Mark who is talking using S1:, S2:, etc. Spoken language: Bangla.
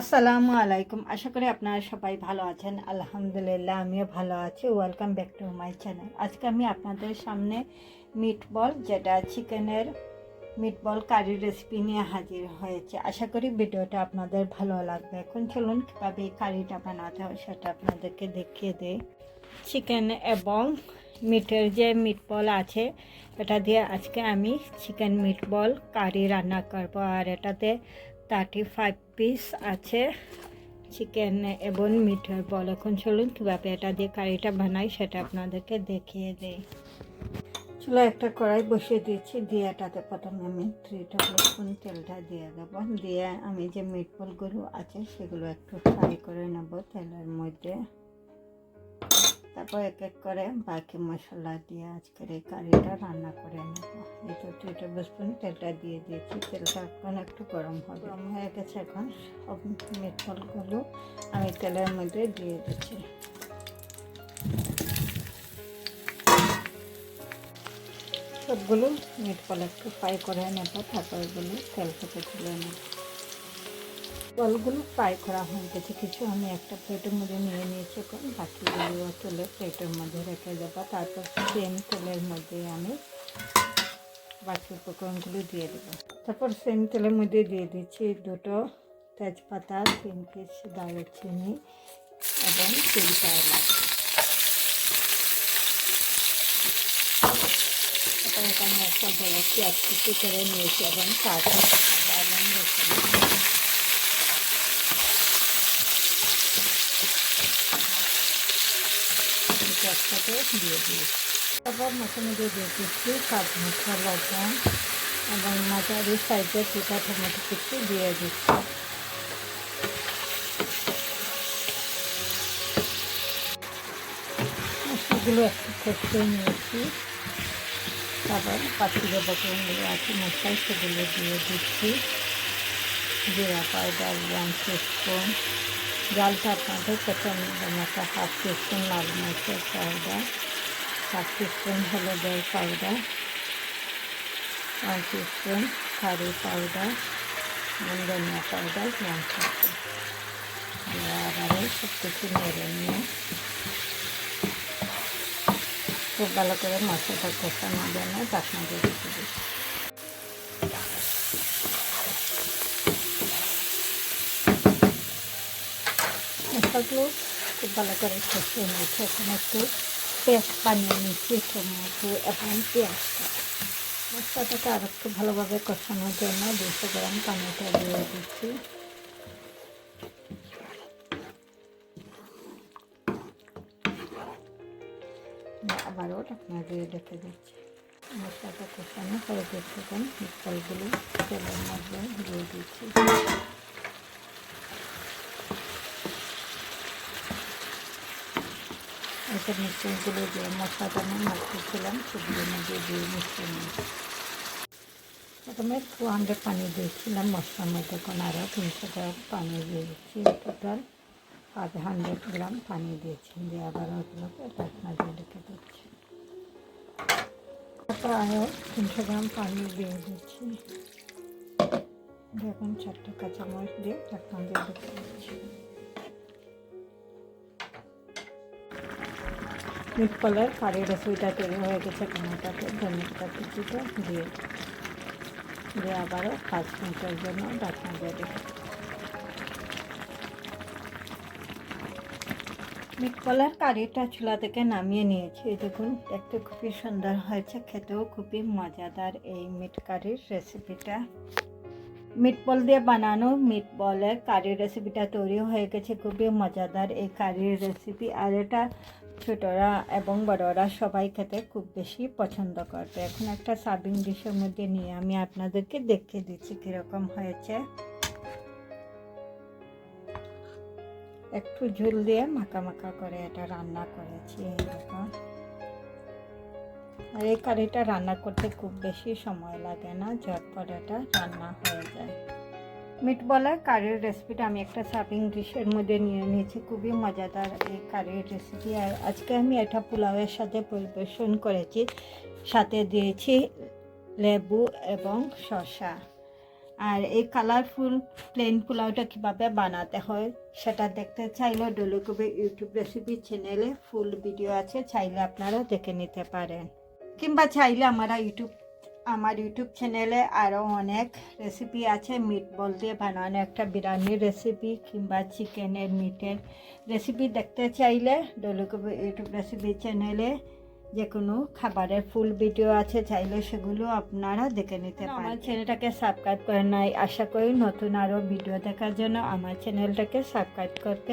S1: আসসালামু আলাইকুম। আশা করি আপনারা সবাই ভালো আছেন। আলহামদুলিল্লাহ, আমিও ভালো আছি। Welcome back to my channel আজকে আমি আপনাদের সামনে মিট বল যেটা চিকেনের মিট বল কারি রেসিপি নিয়ে হাজির হয়েছে। আশা করি ভিডিওটা আপনাদের ভালো লাগবে। এখন চলুন কীভাবে এই কারিটা বানাতে হয় সেটা আপনাদেরকে দেখিয়ে দেই। চিকেন এবং মিটের যে মিট বল আছে, এটা দিয়ে আজকে আমি চিকেন মিট বল কারি রান্না করব। আর এটাতে থার্টি ফাইভ পিস আছে চিকেন এবং মিটের বল। এখন চলুন কীভাবে এটা দিয়ে কারিটা বানাই সেটা আপনাদেরকে দেখিয়ে দিই। চুলো একটা কড়াই বসিয়ে দিয়েছি, দিয়ে এটাতে প্রথমে আমি থ্রি টেবিল স্পুন তেলটা দিয়ে দেবো। দিয়ে আমি যে মিট বলগুলো আছে সেগুলো একটু ফ্রাই করে নেব তেলের মধ্যে। তারপর এক এক করে বাকি মশলা দিয়ে আজকের এই কারিটা রান্না করে নেব। এই তো টেবিল স্পুন তেলটা দিয়ে দিয়েছি। তেলটা এখন একটু গরম হবে। গরম হয়ে গেছে এখন সব মিট বলগুলো আমি তেলের মধ্যে দিয়ে দিচ্ছি। সবগুলো মিট বল একটু ফ্রাই করে নেব, তারপর এগুলো তেল থেকে তুলে নেব। বলগুলো ফ্রাই করা হয়ে গেছে। কিছু আমি একটা প্লেটের মধ্যে নিয়ে নিয়েছি এখন। বাকিগুলো তুলে প্লেটের মধ্যে রেখে দেবো। তারপর সেম তেলের মধ্যে আমি বাকি উপকরণগুলো দিয়ে দেবো। তারপর সেম তেলের মধ্যে দিয়ে দিচ্ছি দুটো তেজপাতা, তিন পিস দারুচিনি এবং তিনটা এলাচ তারপর এখানে একটা বড় পেঁয়াজ কুচি করে নিয়েছি। এবং আদা এবং পেঁয়াজটাকে দিয়ে দিই। তারপর মাঝে মধ্যে দিয়ে দিচ্ছি স্বাদ মতো লবণ এবং মাঝারি সাইজের দুটা টমেটো কুচি দিয়ে দিচ্ছি। মশলাগুলো একটু কষতে নিয়েছি। তারপর পাখি যে আছে মশলাই সেগুলো দিয়ে দিচ্ছি। জিরা পাউডার ওয়ান স্পুন জালটা আপনাদের প্রথমে একটা হাফ টিস্পুন লাল মরিচের পাউডার হাফ টিস্পুন হলুদের powder one teaspoon curry powder এবং ধনিয়া পাউডার ওয়ান টিস্পুন আবারও সব কিছু নেড়ে নিয়ে খুব ভালো করে মশলাটা কষানোর জন্য ঢাকনা দিয়ে রেখে খুব ভালো করে কষিয়ে নিয়েছি। এখন একটু পেস্ট বানিয়ে নিচ্ছি টমেটো এবং পেঁয়াজটা। মশলাটাকে আর একটু ভালোভাবে কষানোর জন্য দুশো গ্রাম পানিটা দিয়ে দিচ্ছি। আবারও ঢাকনা দিয়ে রেখে দিচ্ছি। মশলাটা কষানো হয়ে গেছে এখন ফলগুলো তেলের মধ্যে দিয়ে দিচ্ছি। এতে মিশ্রণগুলো দিয়ে মশলাটা আমি মাখিয়েছিলাম সেগুলোর মধ্যে দিয়ে মিশ্রণ প্রথমে টু হান্ড্রেড পানি দিয়েছিলাম মশলার মধ্যে, এখন আরও তিনশো গ্রাম পানি দিয়ে দিচ্ছি টোটাল। ফাইভ হান্ড্রেড গ্রাম পানি দিয়েছি, দিয়ে আবার ওগুলোকে ঢাকনা দিয়ে রেখে দিচ্ছি। তারপর আরও তিনশো গ্রাম পানি দিয়ে দিচ্ছি। এখন চারটে কাঁচামরিচ দিয়ে ঢাকনা দিয়ে রেখে দিচ্ছি। মিট কলার কারি রেসিপিটা তৈরি হয়ে গেছে টমেটোতে ধনেটা কুচিটা দিয়ে। দিয়ে আবারও পাঁচ মিনিটের জন্য ঢাকনা দিয়ে রেখে মিট কলার কারিটা চুলা থেকে নামিয়ে নিয়েছি। দেখুন, দেখতে খুবই সুন্দর হয়েছে, খেতেও খুবই মজাদার এই মিট কারির রেসিপিটা। মিট বল দিয়ে বানানো মিট বলের কারির রেসিপিটা তৈরি হয়ে গেছে, খুবই মজাদার এই কারির রেসিপি। আর এটা ছোটরা এবং বড়রা সবাই খেতে খুব বেশি পছন্দ করবে এখন একটা সার্ভিং ডিশের মধ্যে নিয়ে আমি আপনাদেরকে দেখিয়ে দিচ্ছি কীরকম হয়েছে। একটু ঝুল দিয়ে মাখা মাখা করে এটা রান্না করেছি আর এই কারিটা রান্না করতে খুব বেশি সময় লাগে না, ঝটপট এটা রান্না হয়ে যায়। মিট বলার কারির রেসিপিটা আমি একটা সার্ভিং ডিশের মধ্যে নিয়ে নিয়েছি। খুবই মজাদার এই কারির রেসিপি আর আজকে আমি এটা পোলাওয়ের সাথে পরিবেশন করেছি। সাথে দিয়েছি লেবু এবং শসা। আর এই কালারফুল প্লেন পোলাওটা কীভাবে বানাতে হয় সেটা দেখতে চাইলে ডলুকবি ইউটিউব রেসিপি চ্যানেলে ফুল ভিডিও আছে, চাইলে আপনারা দেখে নিতে পারেন। কিংবা চাইলে আমরা ইউটিউব আমার ইউটিউব চ্যানেলে আরও অনেক রেসিপি আছে। মিট বল দিয়ে বানানো একটা বিরিয়ানির রেসিপি কিংবা চিকেনের মিটের রেসিপি দেখতে চাইলে ডলুকবি ইউটিউব রেসিপি চ্যানেলে যে কোনো খাবারের ফুল ভিডিও আছে চাইলে সেগুলো আপনারা দেখে নিতে পারেন আমার চ্যানেলটাকে সাবস্ক্রাইব করে নাই। আশা করি নতুন আরও ভিডিও দেখার জন্য আমার চ্যানেলটাকে সাবস্ক্রাইব করতে